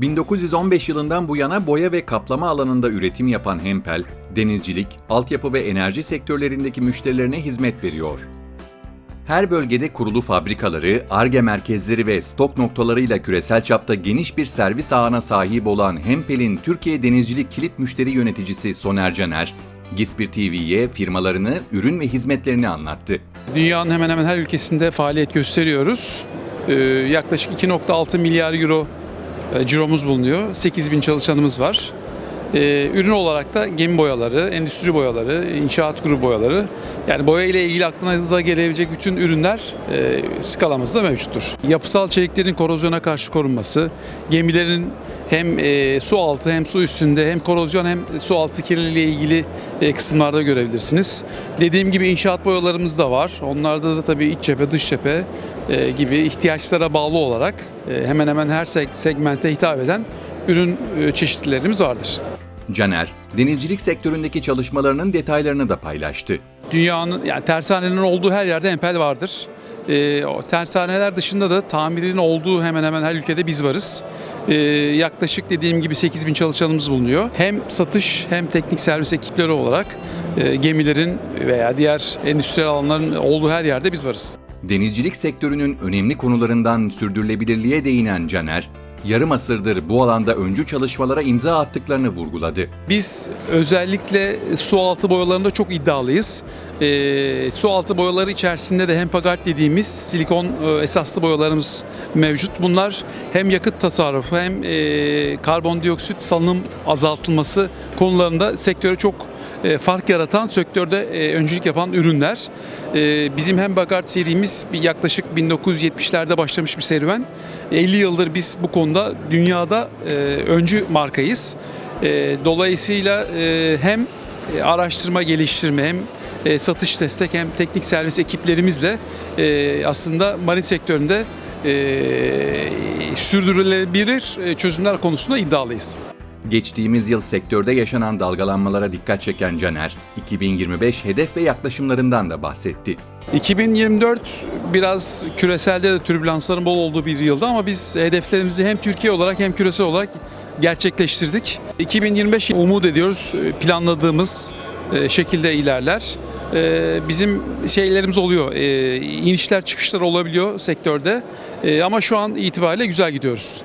1915 yılından bu yana boya ve kaplama alanında üretim yapan Hempel, denizcilik, altyapı ve enerji sektörlerindeki müşterilerine hizmet veriyor. Her bölgede kurulu fabrikaları, ARGE merkezleri ve stok noktalarıyla küresel çapta geniş bir servis ağına sahip olan Hempel'in Türkiye Denizcilik Kilit Müşteri Yöneticisi Soner Caner, Gispir TV'ye firmalarını, ürün ve hizmetlerini anlattı. Dünyanın hemen hemen her ülkesinde faaliyet gösteriyoruz. Ee, yaklaşık 2.6 milyar euro ciromuz bulunuyor. 8 bin çalışanımız var. Ee, ürün olarak da gemi boyaları, endüstri boyaları, inşaat grubu boyaları. Yani boya ile ilgili aklınıza gelebilecek bütün ürünler e, skalamızda mevcuttur. Yapısal çeliklerin korozyona karşı korunması, gemilerin hem e, su altı hem su üstünde hem korozyon hem su altı kirliliği ilgili e, kısımlarda görebilirsiniz. Dediğim gibi inşaat boyalarımız da var. Onlarda da tabii iç cephe, dış cephe e, gibi ihtiyaçlara bağlı olarak e, hemen hemen her seg- segmente hitap eden ürün e, çeşitlilerimiz vardır. Caner, denizcilik sektöründeki çalışmalarının detaylarını da paylaştı. Dünyanın yani tersanenin olduğu her yerde empel vardır. Ee, o tersaneler dışında da tamirin olduğu hemen hemen her ülkede biz varız. Ee, yaklaşık dediğim gibi 8 bin çalışanımız bulunuyor. Hem satış hem teknik servis ekipleri olarak e, gemilerin veya diğer endüstriyel alanların olduğu her yerde biz varız. Denizcilik sektörünün önemli konularından sürdürülebilirliğe değinen Caner, yarım asırdır bu alanda öncü çalışmalara imza attıklarını vurguladı. Biz özellikle su altı boyalarında çok iddialıyız. Ee, su altı boyaları içerisinde de Hempagard dediğimiz silikon e, esaslı boyalarımız mevcut. Bunlar hem yakıt tasarrufu hem e, karbondioksit salınım azaltılması konularında sektöre çok e, fark yaratan, sektörde e, öncülük yapan ürünler. E, bizim Hempagard serimiz bir yaklaşık 1970'lerde başlamış bir serüven. 50 yıldır biz bu konuda dünyada öncü markayız. Dolayısıyla hem araştırma geliştirme hem satış destek hem teknik servis ekiplerimizle aslında marin sektöründe sürdürülebilir çözümler konusunda iddialıyız. Geçtiğimiz yıl sektörde yaşanan dalgalanmalara dikkat çeken Caner, 2025 hedef ve yaklaşımlarından da bahsetti. 2024 biraz küreselde de türbülansların bol olduğu bir yıldı ama biz hedeflerimizi hem Türkiye olarak hem küresel olarak gerçekleştirdik. 2025 umut ediyoruz planladığımız e, şekilde ilerler. E, Bizim şeylerimiz oluyor, e, inişler çıkışlar olabiliyor sektörde ama şu an itibariyle güzel gidiyoruz.